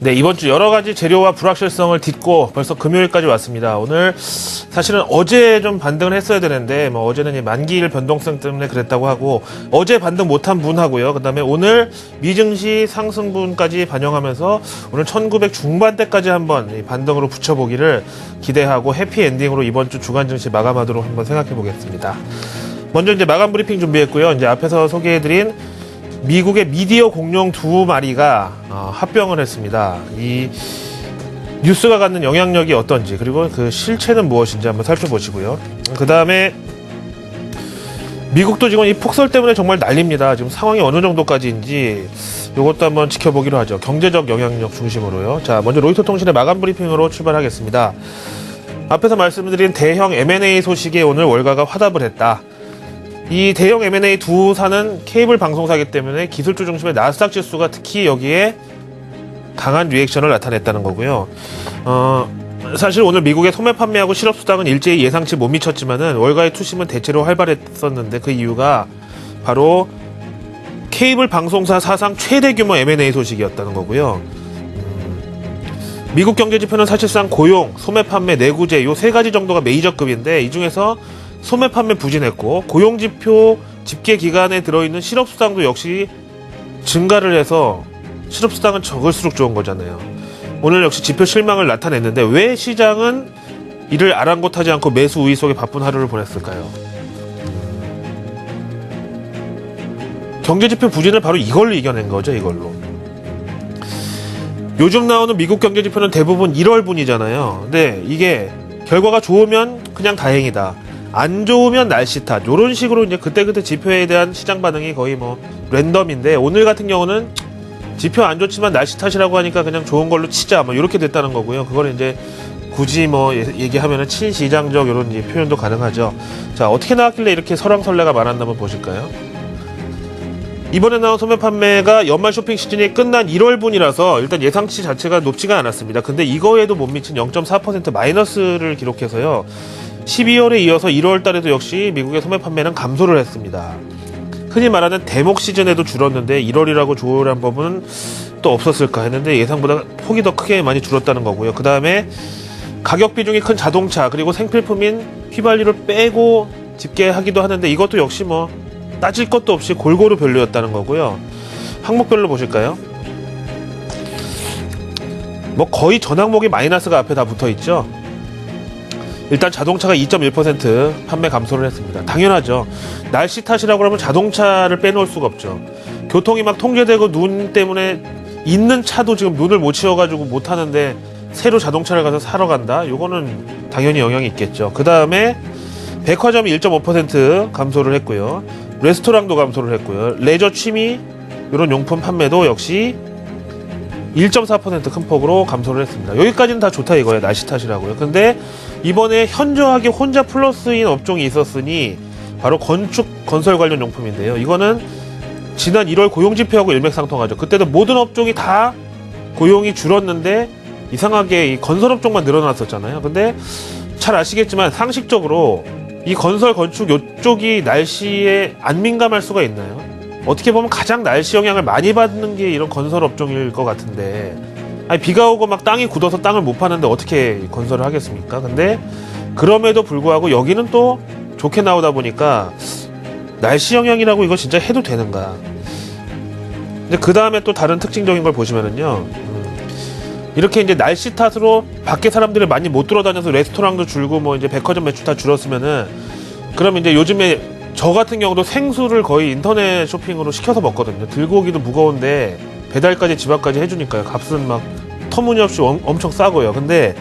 네, 이번 주 여러 가지 재료와 불확실성을 딛고 벌써 금요일까지 왔습니다. 오늘 사실은 어제 좀 반등을 했어야 되는데, 뭐 어제는 이 만기일 변동성 때문에 그랬다고 하고, 어제 반등 못한 분하고요. 그 다음에 오늘 미증시 상승분까지 반영하면서 오늘 1900 중반대까지 한번 이 반등으로 붙여 보기를 기대하고 해피 엔딩으로 이번 주 주간 증시 마감하도록 한번 생각해 보겠습니다. 먼저 이제 마감 브리핑 준비했고요. 이제 앞에서 소개해 드린 미국의 미디어 공룡 두 마리가 어, 합병을 했습니다. 이 뉴스가 갖는 영향력이 어떤지 그리고 그 실체는 무엇인지 한번 살펴보시고요. 그 다음에 미국도 지금 이 폭설 때문에 정말 난립니다. 지금 상황이 어느 정도까지인지 이것도 한번 지켜보기로 하죠. 경제적 영향력 중심으로요. 자, 먼저 로이터 통신의 마감 브리핑으로 출발하겠습니다. 앞에서 말씀드린 대형 M&A 소식에 오늘 월가가 화답을 했다. 이 대형 M&A 두 사는 케이블 방송사이기 때문에 기술주 중심의 나스닥 지수가 특히 여기에 강한 리액션을 나타냈다는 거고요. 어, 사실 오늘 미국의 소매 판매하고 실업 수당은 일제히 예상치 못 미쳤지만은 월가의 투심은 대체로 활발했었는데 그 이유가 바로 케이블 방송사 사상 최대 규모 M&A 소식이었다는 거고요. 음, 미국 경제 지표는 사실상 고용, 소매 판매, 내구재 요 세 가지 정도가 메이저급인데 이 중에서 소매 판매 부진했고 고용 지표 집계 기간에 들어있는 실업 수당도 역시 증가를 해서 실업 수당은 적을수록 좋은 거잖아요. 오늘 역시 지표 실망을 나타냈는데 왜 시장은 이를 아랑곳하지 않고 매수 우위 속에 바쁜 하루를 보냈을까요? 경제 지표 부진을 바로 이걸로 이겨낸 거죠, 이걸로. 요즘 나오는 미국 경제 지표는 대부분 1월분이잖아요. 근데 이게 결과가 좋으면 그냥 다행이다. 안 좋으면 날씨 탓. 요런 식으로 이제 그때그때 지표에 대한 시장 반응이 거의 뭐 랜덤인데 오늘 같은 경우는 지표 안 좋지만 날씨 탓이라고 하니까 그냥 좋은 걸로 치자. 뭐 이렇게 됐다는 거고요. 그걸 이제 굳이 뭐 예- 얘기하면은 친시장적 이런 표현도 가능하죠. 자, 어떻게 나왔길래 이렇게 설왕설래가 많았나 한번 보실까요? 이번에 나온 소매 판매가 연말 쇼핑 시즌이 끝난 1월분이라서 일단 예상치 자체가 높지가 않았습니다. 근데 이거에도 못 미친 0.4% 마이너스를 기록해서요. 12월에 이어서 1월 달에도 역시 미국의 소매 판매는 감소를 했습니다. 흔히 말하는 대목 시즌에도 줄었는데 1월이라고 조율한 법은 또 없었을까 했는데 예상보다 폭이 더 크게 많이 줄었다는 거고요. 그 다음에 가격 비중이 큰 자동차 그리고 생필품인 휘발유를 빼고 집계하기도 하는데 이것도 역시 뭐 따질 것도 없이 골고루 별로였다는 거고요. 항목별로 보실까요? 뭐 거의 전 항목이 마이너스가 앞에 다 붙어 있죠. 일단 자동차가 2.1% 판매 감소를 했습니다. 당연하죠. 날씨 탓이라고 하면 자동차를 빼놓을 수가 없죠. 교통이 막 통제되고 눈 때문에 있는 차도 지금 눈을 못 치워가지고 못 하는데 새로 자동차를 가서 사러 간다? 요거는 당연히 영향이 있겠죠. 그 다음에 백화점이 1.5% 감소를 했고요. 레스토랑도 감소를 했고요. 레저 취미 이런 용품 판매도 역시 1.4%큰 폭으로 감소를 했습니다. 여기까지는 다 좋다 이거예요. 날씨 탓이라고요. 근데 이번에 현저하게 혼자 플러스인 업종이 있었으니 바로 건축 건설 관련 용품인데요. 이거는 지난 1월 고용 지표하고 일맥상통하죠. 그때도 모든 업종이 다 고용이 줄었는데 이상하게 이 건설 업종만 늘어났었잖아요. 근데 잘 아시겠지만 상식적으로 이 건설 건축 요쪽이 날씨에 안 민감할 수가 있나요? 어떻게 보면 가장 날씨 영향을 많이 받는 게 이런 건설 업종일 것 같은데 아니 비가 오고 막 땅이 굳어서 땅을 못 파는데 어떻게 건설을 하겠습니까? 근데 그럼에도 불구하고 여기는 또 좋게 나오다 보니까 날씨 영향이라고 이거 진짜 해도 되는가? 근데 그 다음에 또 다른 특징적인 걸 보시면은요. 음, 이렇게 이제 날씨 탓으로 밖에 사람들이 많이 못 돌아다녀서 레스토랑도 줄고 뭐 이제 백화점 매출 다 줄었으면은 그럼 이제 요즘에 저 같은 경우도 생수를 거의 인터넷 쇼핑으로 시켜서 먹거든요. 들고 오기도 무거운데 배달까지 집 앞까지 해주니까요. 값은 막 터무니없이 엄, 엄청 싸고요. 근데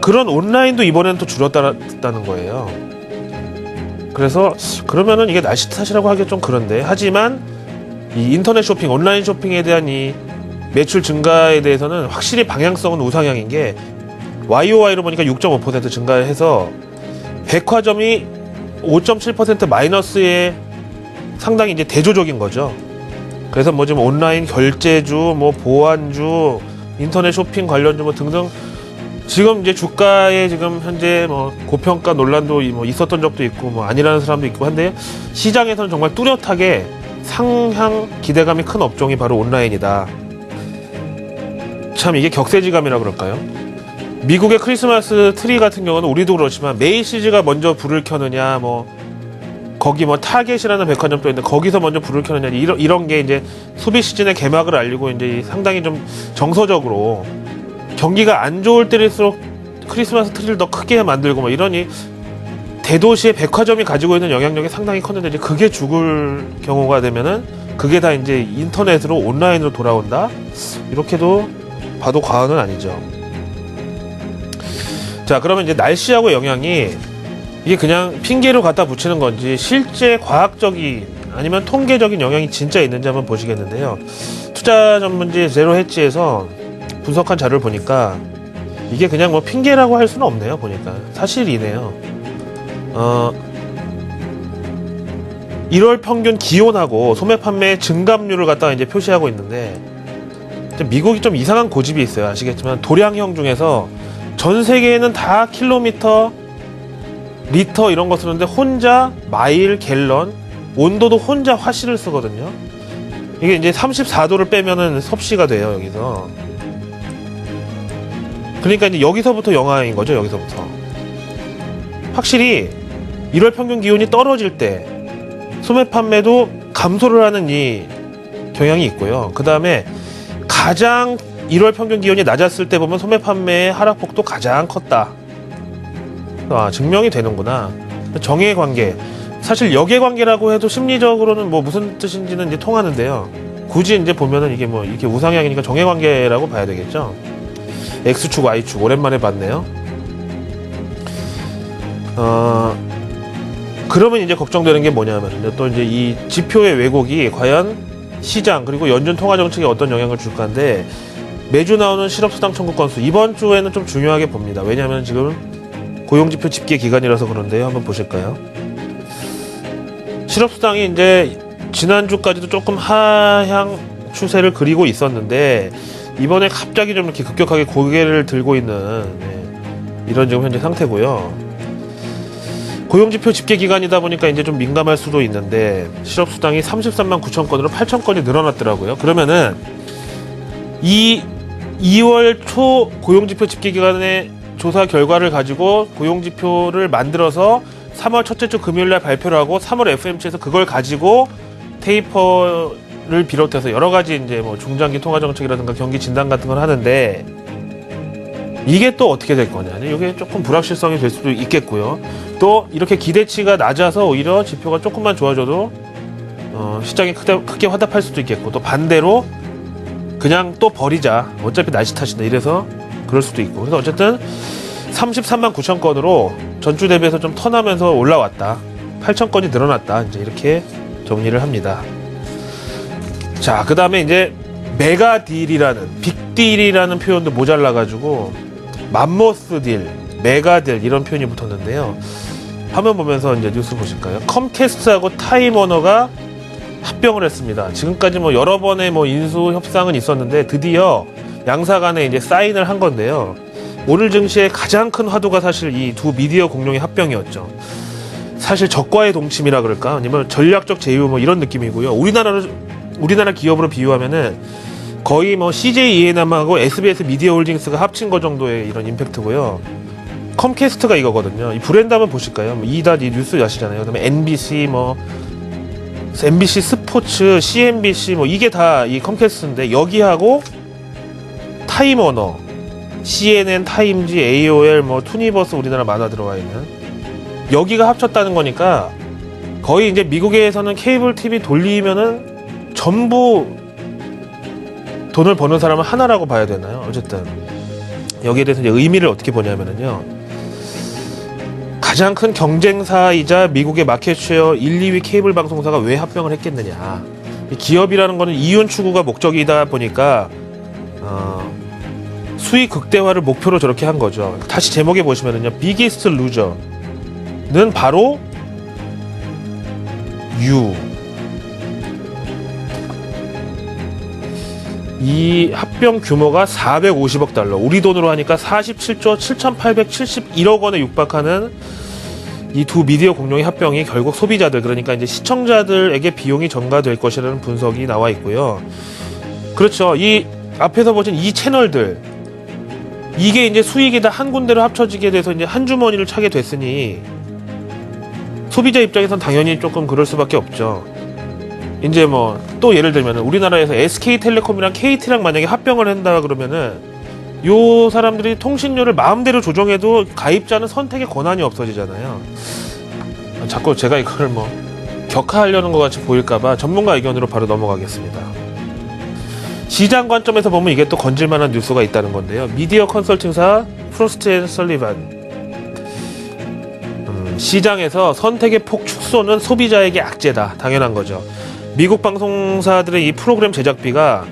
그런 온라인도 이번에는 또 줄었다는 거예요. 그래서 그러면은 이게 날씨 탓이라고 하기 좀 그런데 하지만 이 인터넷 쇼핑, 온라인 쇼핑에 대한 이 매출 증가에 대해서는 확실히 방향성은 우상향인 게 YOY로 보니까 6.5% 증가해서 백화점이 5.7% 마이너스에 상당히 이제 대조적인 거죠. 그래서 뭐 지금 온라인 결제주, 뭐 보안주, 인터넷 쇼핑 관련주 뭐 등등 지금 이제 주가에 지금 현재 뭐 고평가 논란도 이- 뭐 있었던 적도 있고 뭐 아니라는 사람도 있고 한데 시장에서는 정말 뚜렷하게 상향 기대감이 큰 업종이 바로 온라인이다. 참 이게 격세지감이라 그럴까요? 미국의 크리스마스 트리 같은 경우는 우리도 그렇지만 메이시즈가 먼저 불을 켜느냐 뭐 거기 뭐 타겟이라는 백화점도 있는데 거기서 먼저 불을 켜느냐 이런 이런 게 이제 소비 시즌의 개막을 알리고 이제 상당히 좀 정서적으로 경기가 안 좋을 때일수록 크리스마스 트리를 더 크게 만들고 뭐 이러니 대도시의 백화점이 가지고 있는 영향력이 상당히 컸는데 이제 그게 죽을 경우가 되면은 그게 다 이제 인터넷으로 온라인으로 돌아온다 이렇게도 봐도 과언은 아니죠. 자 그러면 이제 날씨하고 영향이 이게 그냥 핑계로 갖다 붙이는 건지 실제 과학적인 아니면 통계적인 영향이 진짜 있는지 한번 보시겠는데요. 투자 전문지 제로 해치에서 분석한 자료를 보니까 이게 그냥 뭐 핑계라고 할 수는 없네요. 보니까 사실이네요. 어 1월 평균 기온하고 소매 판매 증감률을 갖다가 이제 표시하고 있는데 좀 미국이 좀 이상한 고집이 있어요. 아시겠지만 도량형 중에서 전 세계에는 다 킬로미터, 리터 이런 거 쓰는데 혼자 마일, 갤런, 온도도 혼자 화씨를 쓰거든요. 이게 이제 34도를 빼면은 섭씨가 돼요, 여기서. 그러니까 이제 여기서부터 영하인 거죠, 여기서부터. 확실히 1월 평균 기온이 떨어질 때 소매 판매도 감소를 하는 이 경향이 있고요. 그 다음에 가장 1월 평균 기온이 낮았을 때 보면 소매 판매의 하락폭도 가장 컸다. 아, 증명이 되는구나. 정의 관계. 사실 역의 관계라고 해도 심리적으로는 뭐 무슨 뜻인지는 이제 통하는데요. 굳이 이제 보면은 이게 뭐 이렇게 우상향이니까 정의 관계라고 봐야 되겠죠. X축, Y축 오랜만에 봤네요. 어, 그러면 이제 걱정되는 게 뭐냐면요. 또 이제 이 지표의 왜곡이 과연 시장 그리고 연준 통화 정책에 어떤 영향을 줄까인데 매주 나오는 실업수당 청구 건수 이번 주에는 좀 중요하게 봅니다. 왜냐하면 지금 고용지표 집계 기간이라서 그런데요. 한번 보실까요? 실업수당이 이제 지난주까지도 조금 하향 추세를 그리고 있었는데 이번에 갑자기 좀 이렇게 급격하게 고개를 들고 있는 네, 이런 지금 현재 상태고요. 고용지표 집계 기간이다 보니까 이제 좀 민감할 수도 있는데 실업수당이 33만 9천 건으로 8천 건이 늘어났더라고요. 그러면은 이 2월 초 고용지표 집계 기간의 조사 결과를 가지고 고용지표를 만들어서 3월 첫째 주 금요일 날 발표를 하고 3월 FMC에서 그걸 가지고 테이퍼를 비롯해서 여러 가지 이제 뭐 중장기 통화 정책이라든가 경기 진단 같은 걸 하는데 이게 또 어떻게 될 거냐. 이게 조금 불확실성이 될 수도 있겠고요. 또 이렇게 기대치가 낮아서 오히려 지표가 조금만 좋아져도 어, 시장이 크게, 크게 화답할 수도 있겠고 또 반대로 그냥 또 버리자. 어차피 날씨 탓이다. 이래서 그럴 수도 있고. 그래서 어쨌든 33만 9천 건으로 전주 대비해서 좀 턴하면서 올라왔다. 8천 건이 늘어났다. 이제 이렇게 정리를 합니다. 자, 그 다음에 이제 메가 딜이라는 빅 딜이라는 표현도 모자라가지고 맘모스 딜, 메가 딜 이런 표현이 붙었는데요. 화면 보면서 이제 뉴스 보실까요? 컴캐스트하고 타임워너가 합병을 했습니다. 지금까지 뭐 여러 번의 뭐 인수 협상은 있었는데 드디어 양사 간에 이제 사인을 한 건데요. 오늘 증시의 가장 큰 화두가 사실 이 두 미디어 공룡의 합병이었죠. 사실 적과의 동침이라 그럴까? 아니면 전략적 제휴 뭐 이런 느낌이고요. 우리나라를 우리나라 기업으로 비유하면은 거의 뭐 CJ 이에남하고 SBS 미디어 홀딩스가 합친 거 정도의 이런 임팩트고요. 컴캐스트가 이거거든요. 이 브랜드 한번 보실까요? 뭐 이닷 이 뉴스 아시잖아요. 그다음에 NBC 뭐 MBC 스포츠, CNBC 뭐 이게 다 이 컴캐스트인데 여기하고 타임워너, CNN, 타임지, AOL, 뭐 투니버스 우리나라 만화 들어와 있는 여기가 합쳤다는 거니까 거의 이제 미국에서는 케이블 TV 돌리면은 전부 돈을 버는 사람은 하나라고 봐야 되나요? 어쨌든 여기에 대해서 이제 의미를 어떻게 보냐면은요. 가장 큰 경쟁사이자 미국의 마켓쉐어 1, 2위 케이블 방송사가 왜 합병을 했겠느냐. 이 기업이라는 거는 이윤 추구가 목적이다 보니까 어, 수익 극대화를 목표로 저렇게 한 거죠. 다시 제목에 보시면은요. 비기스트 루저는 바로 유. 이 합병 규모가 450억 달러. 우리 돈으로 하니까 47조 7,871억 원에 육박하는 이 두 미디어 공룡의 합병이 결국 소비자들 그러니까 이제 시청자들에게 비용이 전가될 것이라는 분석이 나와 있고요. 그렇죠. 이 앞에서 보신 이 채널들 이게 이제 수익이 다 한 군데로 합쳐지게 돼서 이제 한 주머니를 차게 됐으니 소비자 입장에선 당연히 조금 그럴 수밖에 없죠. 이제 뭐 또 예를 들면은 우리나라에서 SK텔레콤이랑 KT랑 만약에 합병을 한다 그러면은 요 사람들이 통신료를 마음대로 조정해도 가입자는 선택의 권한이 없어지잖아요. 자꾸 제가 이걸 뭐 격하하려는 것 같이 보일까봐 전문가 의견으로 바로 넘어가겠습니다. 시장 관점에서 보면 이게 또 건질만한 뉴스가 있다는 건데요. 미디어 컨설팅사 프로스트 앤 설리반 음, 시장에서 선택의 폭 축소는 소비자에게 악재다. 당연한 거죠. 미국 방송사들의 이 프로그램 제작비가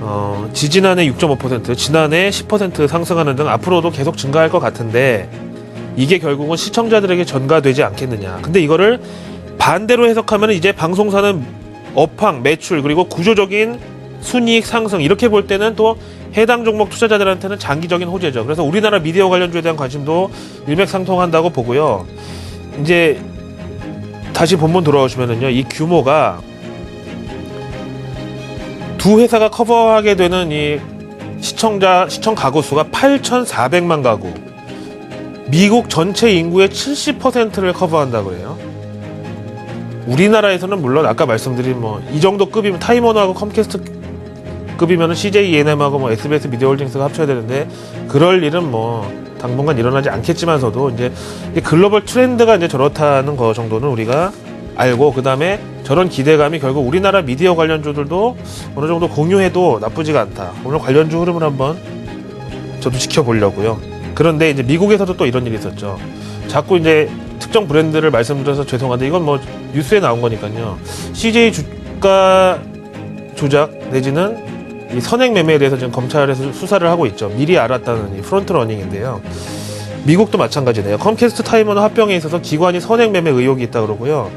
어, 지지난해 6.5%, 지난해 10% 상승하는 등 앞으로도 계속 증가할 것 같은데 이게 결국은 시청자들에게 전가되지 않겠느냐. 근데 이거를 반대로 해석하면 이제 방송사는 업황, 매출 그리고 구조적인 순이익 상승 이렇게 볼 때는 또 해당 종목 투자자들한테는 장기적인 호재죠. 그래서 우리나라 미디어 관련주에 대한 관심도 일맥상통한다고 보고요. 이제 다시 본문 돌아오시면은요, 이 규모가 두 회사가 커버하게 되는 이 시청자 시청 가구 수가 8,400만 가구. 미국 전체 인구의 70%를 커버한다고 해요. 우리나라에서는 물론 아까 말씀드린 뭐 이 정도 급이면 타임워너하고 컴캐스트 급이면 CJ ENM하고 뭐 SBS 미디어홀딩스가 합쳐야 되는데 그럴 일은 뭐 당분간 일어나지 않겠지만서도 이제 이 글로벌 트렌드가 이제 저렇다는 거 정도는 우리가 알고 그 다음에 저런 기대감이 결국 우리나라 미디어 관련주들도 어느 정도 공유해도 나쁘지가 않다. 오늘 관련주 흐름을 한번 저도 지켜보려고요. 그런데 이제 미국에서도 또 이런 일이 있었죠. 자꾸 이제 특정 브랜드를 말씀드려서 죄송한데 이건 뭐 뉴스에 나온 거니까요. CJ 주가 조작 내지는 이 선행 매매에 대해서 지금 검찰에서 수사를 하고 있죠. 미리 알았다는 이 프론트 러닝인데요. 미국도 마찬가지네요. 컴캐스트 타임워너 합병에 있어서 기관이 선행 매매 의혹이 있다 그러고요.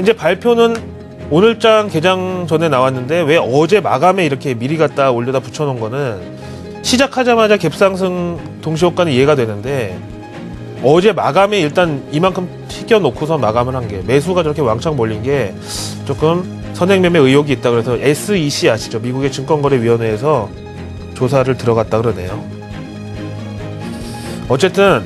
이제 발표는 오늘장 개장 전에 나왔는데 왜 어제 마감에 이렇게 미리 갖다 올려다 붙여놓은 거는 시작하자마자 갭상승 동시 효과는 이해가 되는데 어제 마감에 일단 이만큼 튀겨놓고서 마감을 한 게 매수가 저렇게 왕창 몰린 게 조금 선행매매 의혹이 있다 그래서 SEC 아시죠? 미국의 증권거래위원회에서 조사를 들어갔다 그러네요. 어쨌든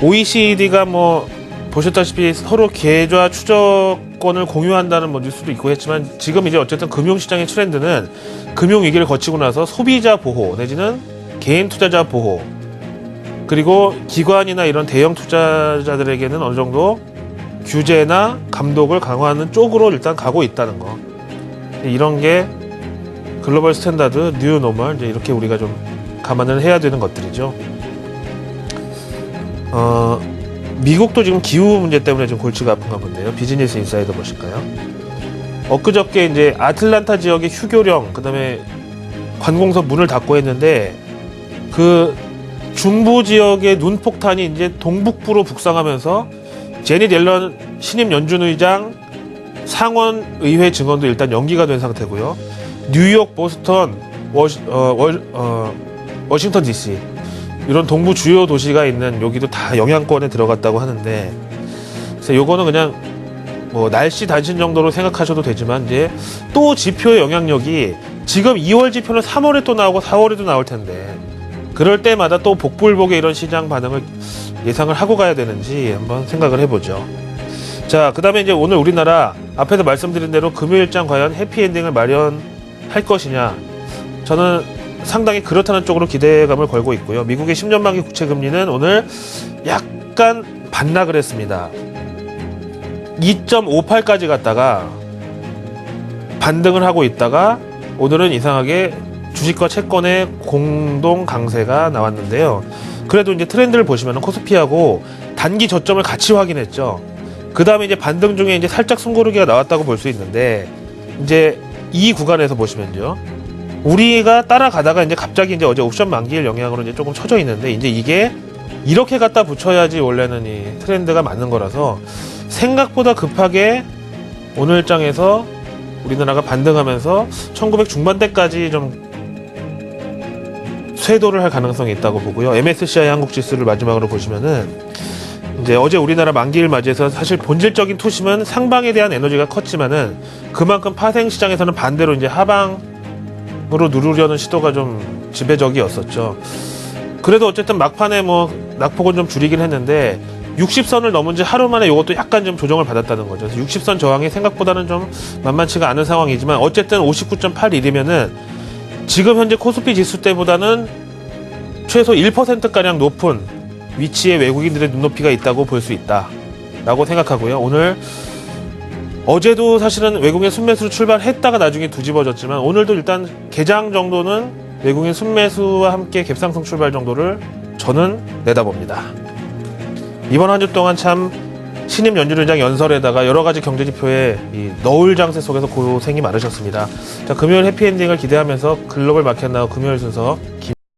OECD가 뭐 보셨다시피 서로 계좌 추적권을 공유한다는 뭐 뉴스도 있고 했지만 지금 이제 어쨌든 금융시장의 트렌드는 금융위기를 거치고 나서 소비자 보호 내지는 개인 투자자 보호 그리고 기관이나 이런 대형 투자자들에게는 어느 정도 규제나 감독을 강화하는 쪽으로 일단 가고 있다는 거. 이런 게 글로벌 스탠다드, 뉴 노멀 이렇게 우리가 좀 감안을 해야 되는 것들이죠. 어, 미국도 지금 기후 문제 때문에 좀 골치가 아픈가 본데요. 비즈니스 인사이더 보실까요? 엊그저께 이제 아틀란타 지역의 휴교령, 그 다음에 관공서 문을 닫고 했는데 그 중부 지역의 눈폭탄이 이제 동북부로 북상하면서 제니 옐런 신임 연준 의장 상원 의회 증언도 일단 연기가 된 상태고요. 뉴욕, 보스턴, 워시, 어, 워, 어, 워싱턴 DC 이런 동부 주요 도시가 있는 여기도 다 영향권에 들어갔다고 하는데 그래서 요거는 그냥 뭐 날씨 단신 정도로 생각하셔도 되지만 이제 또 지표의 영향력이 지금 2월 지표는 3월에 또 나오고 4월에도 나올 텐데 그럴 때마다 또 복불복의 이런 시장 반응을 예상을 하고 가야 되는지 한번 생각을 해보죠. 자, 그 다음에 이제 오늘 우리나라 앞에서 말씀드린 대로 금요일장 과연 해피엔딩을 마련할 것이냐. 저는 상당히 그렇다는 쪽으로 기대감을 걸고 있고요. 미국의 10년 만기 국채 금리는 오늘 약간 반락을 했습니다. 2.58까지 갔다가 반등을 하고 있다가 오늘은 이상하게 주식과 채권의 공동 강세가 나왔는데요. 그래도 이제 트렌드를 보시면 코스피하고 단기 저점을 같이 확인했죠. 그 다음에 이제 반등 중에 이제 살짝 숨고르기가 나왔다고 볼 수 있는데 이제 이 구간에서 보시면요. 우리가 따라가다가 이제 갑자기 이제 어제 옵션 만기일 영향으로 이제 조금 쳐져 있는데 이제 이게 이렇게 갖다 붙여야지 원래는 이 트렌드가 맞는 거라서 생각보다 급하게 오늘장에서 우리나라가 반등하면서 1900 중반대까지 좀 쇄도를 할 가능성이 있다고 보고요. MSCI 한국 지수를 마지막으로 보시면은 이제 어제 우리나라 만기를 맞이해서 사실 본질적인 투심은 상방에 대한 에너지가 컸지만은 그만큼 파생 시장에서는 반대로 이제 하방 으로 누르려는 시도가 좀 지배적이었었죠. 그래도 어쨌든 막판에 뭐 낙폭은 좀 줄이긴 했는데 60선을 넘은 지 하루 만에 이것도 약간 좀 조정을 받았다는 거죠. 그래서 60선 저항이 생각보다는 좀 만만치가 않은 상황이지만 어쨌든 59.81이면은 지금 현재 코스피 지수 때보다는 최소 1%가량 높은 위치에 외국인들의 눈높이가 있다고 볼 수 있다. 라고 생각하고요. 오늘 어제도 사실은 외국인 순매수로 출발했다가 나중에 뒤집어졌지만 오늘도 일단 개장 정도는 외국인 순매수와 함께 갭상승 출발 정도를 저는 내다봅니다. 이번 한 주 동안 참 신임 연준의장 연설에다가 여러 가지 경제 지표에 이 너울 장세 속에서 고생이 많으셨습니다. 자 금요일 해피엔딩을 기대하면서 글로벌 마켓 나우 금요일 순서